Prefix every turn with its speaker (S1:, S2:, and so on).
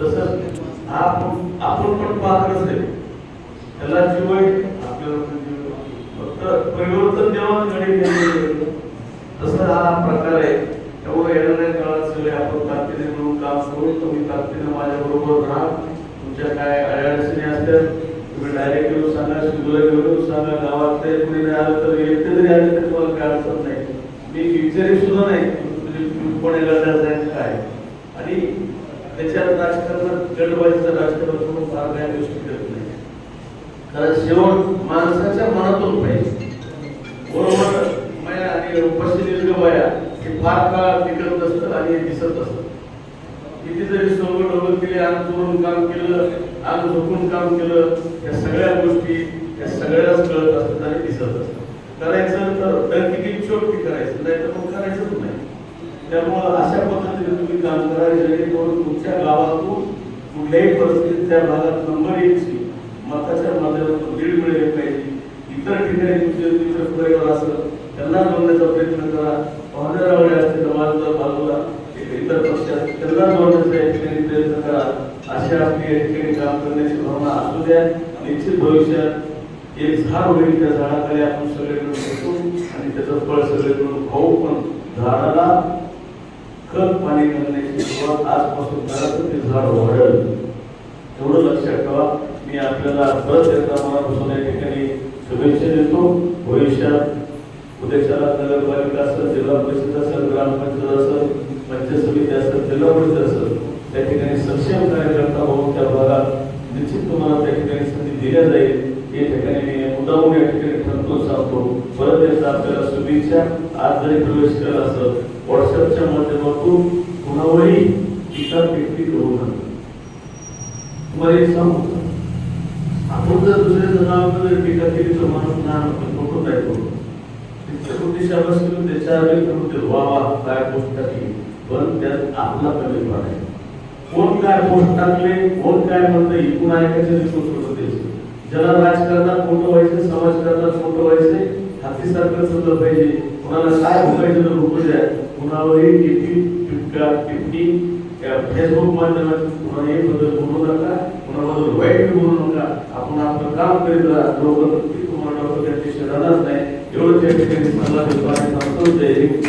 S1: तसंच आपण आपण पण पाहतच आहे त्याला जीव आपल्याला फक्त परिवर्तन जेव्हा घडे तसं हा प्रकार आहे. त्यामुळे येणाऱ्या काळात सगळे आपण ताकदीने म्हणून काम करू. तुम्ही ताकदीने माझ्या बरोबर राहा. तुमच्या काय अडचणी असतात तुम्ही डायरेक्ट येऊन सांगा शिवला घेऊन सांगा. गावात कुणी नाही आलं तर एकटे जरी आले तर तुम्हाला काय अडचण नाही. मी विचारी सुद्धा नाही. म्हणजे तुम्ही कोणी जायचं काय? आणि त्याच्यात राजकारणात गडबाजीचं राजकारण करून फार काही गोष्टी करत नाही. कारण शेवट माणसाच्या मनातून पाहिजे. बरोबर? माया आणि उपस्थित दीर्घ हे फार काळ टिकत नसतं आणि हे दिसत असतं. किती जरी सोबत डोबत केले आग चोरून काम केलं आग झोपून काम केलं या सगळ्या गोष्टी या सगळ्याच कळत असतात आणि दिसत असतात. करायचं तर डरकी चोटकी करायचं नाही तर मग करायचं त्यामुळं अशा पद्धतीने तुम्ही काम करा जेणेकरून तुमच्या गावातून कुठल्याही परिस्थितीत त्या भागात नंबर एकची मताच्या माध्यमातून दीड मिळेल पाहिजे. इतर ठिकाणी तुमचे मित्र परिवार असलं त्यांना जोडण्याचा प्रयत्न करा. पाहुणे असतील माझा बाजूला इतर पक्षात त्यांना जोडण्याचा या ठिकाणी प्रयत्न करा. अशा आपली या ठिकाणी काम करण्याची भावना असू द्या निश्चित भविष्यात एक झाड होईल त्या झाडाखाली आपण सगळे मिळून आणि त्याचं फळ सगळे मिळून खाऊ पण झाडाला खत पाणी करण्याची सुरुवात आजपासून करा तर ते झाड वाढल. एवढं लक्षात ठेवा. मी आपल्याला परत एकदा मनापासून या ठिकाणी शुभेच्छा देतो. भविष्यात उद्देशाला नगरपालिका असेल जिल्हा परिषद असेल ग्रामपंचायत असेल पंचायत समिती असेल जिल्हा परिषद असेल त्या ठिकाणी सक्षम कार्यकर्ता होऊन त्या भागात निश्चित तुम्हाला त्या ठिकाणी संधी दिल्या जाईल. या ठिकाणी मी मुद्दामून या ठिकाणी ठरतो सांगतो. परत एकदा आपल्याला शुभेच्छा. आज जरी प्रवेश केला असेल व्हॉट्सअप माध्यमातून कुणावरही टीका टिप्पणी करू नका तुम्हाला एक सांगू आपण जर दुसऱ्या जणांवर जर टीका केली तर माणूस ना नको काय करू तिच्या कृती शाबास करून त्याच्या आधी म्हणते वा वा काय पोस्ट टाकली पण त्यात आपला कमी आहे कोण काय पोस्ट टाकले कोण काय म्हणतं इकून ऐकायचे रिपोर्ट होतं त्याचे ज्याला राजकारणात मोठं व्हायचं समाजकारणात मोठं व्हायचंय हातीसारखं समजलं पाहिजे कुणाला काय भोगायचं तर भोगू द्या कुणालाही टिप्पी टिपका टिप्पणी फेसबुक माध्यमातून कुणाही बद्दल बोलू नका कुणाबद्दल वाईट बोलू नका. आपण आपलं काम करीत राहा. लोक तुम्हाला डॉक्टर त्यांच्याशी राहणार नाही एवढं त्या ठिकाणी मला देतो आणि सांगतो जय हिंद